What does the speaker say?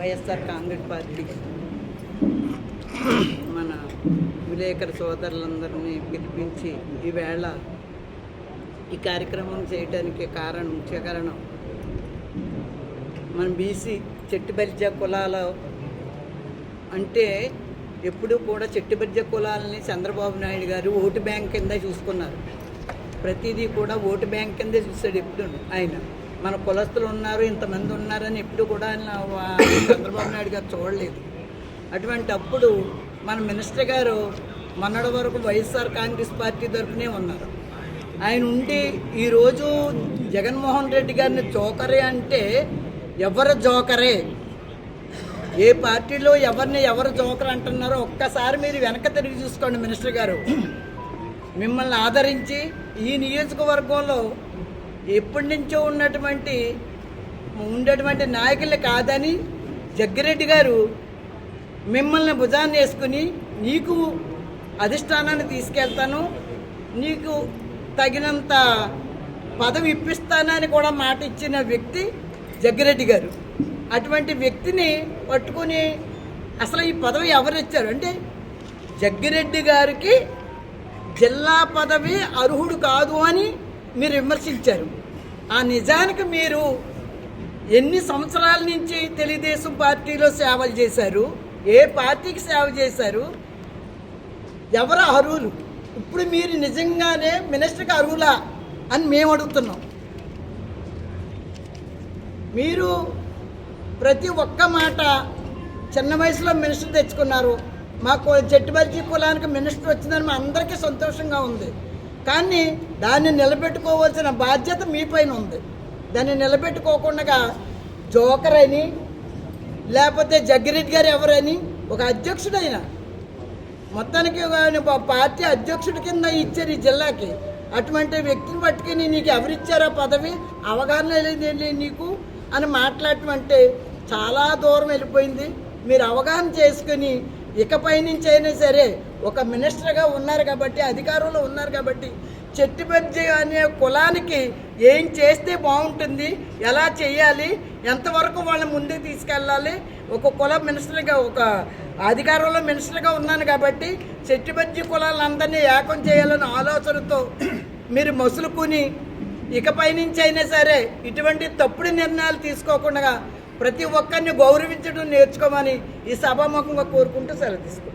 YSR Congress party మన విలేకరు సోదరులందరినీ పిలిపించి ఈవేళ ఈ కార్యక్రమం చేయడానికి కారణం ముఖ్య కారణం మన బీసీ చెట్టుబలిజ కులాల అంటే ఎప్పుడూ కూడా చెట్టుబలిజ కులాలని చంద్రబాబు నాయుడు గారు ఓటు బ్యాంక్ కింద చూసుకున్నారు. ప్రతిదీ కూడా ఓటు బ్యాంక్ కింద చూస్తాడు ఎప్పుడు ఆయన. మన కులస్తులు ఉన్నారు ఇంతమంది ఉన్నారని ఎప్పుడు కూడా ఆయన చంద్రబాబు నాయుడు గారు చూడలేదు. అటువంటి అప్పుడు మన మినిస్టర్ గారు మొన్నటి వరకు వైఎస్ఆర్ కాంగ్రెస్ పార్టీ తరఫునే ఉన్నారు. ఆయన ఉండి ఈరోజు జగన్మోహన్ రెడ్డి గారిని జోకరే అంటే ఎవరు జోకరే? ఏ పార్టీలో ఎవరిని ఎవరు జోకర్ అంటున్నారో ఒక్కసారి మీరు వెనక తిరిగి చూసుకోండి మినిస్టర్ గారు. మిమ్మల్ని ఆదరించి ఈ నియోజకవర్గంలో ఎప్పటి నుంచో ఉన్నటువంటి ఉండేటువంటి నాయకులు కాదని జగ్గిరెడ్డి గారు మిమ్మల్ని భుజాన్ని వేసుకుని నీకు అధిష్టానాన్ని తీసుకెళ్తాను నీకు తగినంత పదవి ఇప్పిస్తానని కూడా మాట ఇచ్చిన వ్యక్తి జగ్గిరెడ్డి గారు. అటువంటి వ్యక్తిని పట్టుకుని అసలు ఈ పదవి ఎవరు ఇచ్చారు? అంటే జగ్గిరెడ్డి గారికి జిల్లా పదవి అర్హుడు కాదు అని మీరు విమర్శించారు. ఆ నిజానికి మీరు ఎన్ని సంవత్సరాల నుంచి తెలుగుదేశం పార్టీలో సేవలు చేశారు? ఏ పార్టీకి సేవ చేశారు? ఎవరు అర్హులు? ఇప్పుడు మీరు నిజంగానే మినిస్టర్కి అర్హులా అని మేము అడుగుతున్నాం. మీరు ప్రతి ఒక్క మాట చిన్న వయసులో మినిస్టర్ తెచ్చుకున్నారు. మాకు చెట్టుబర్జీ కులానికి మినిస్టర్ వచ్చిందని మా అందరికీ సంతోషంగా ఉంది. కానీ దాన్ని నిలబెట్టుకోవాల్సిన బాధ్యత మీపైన ఉంది. దాన్ని నిలబెట్టుకోకుండా జోకర్ అని లేకపోతే జగ్గిరెడ్డి గారు ఎవరని ఒక అధ్యక్షుడైన మొత్తానికి పార్టీ అధ్యక్షుడి కింద ఇచ్చారు ఈ జిల్లాకి. అటువంటి వ్యక్తిని పట్టుకుని నీకు ఎవరిచ్చారా పదవి అవగాహన లేదండి నీకు అని మాట్లాడటం అంటే చాలా దూరం వెళ్ళిపోయింది. మీరు అవగాహన చేసుకుని ఇకపై నుంచి అయినా సరే ఒక మినిస్టర్గా ఉన్నారు కాబట్టి అధికారంలో ఉన్నారు కాబట్టి చెట్టుబజ్జి అనే కులానికి ఏం చేస్తే బాగుంటుంది ఎలా చేయాలి ఎంతవరకు వాళ్ళని ముందుకు తీసుకెళ్ళాలి ఒక కుల మినిస్టర్గా ఒక అధికారంలో మినిస్టర్గా ఉన్నాను కాబట్టి చెట్టుబజ్జి కులాలందరినీ ఏకం చేయాలనే ఆలోచనతో మీరు మసులుకుని ఇకపై నుంచి అయినా సరే ఇటువంటి తప్పుడు నిర్ణయాలు తీసుకోకుండా ప్రతి ఒక్కరిని గౌరవించడం నేర్చుకోమని ఈ సభాముఖంగా కోరుకుంటూ సెలవు తీసుకో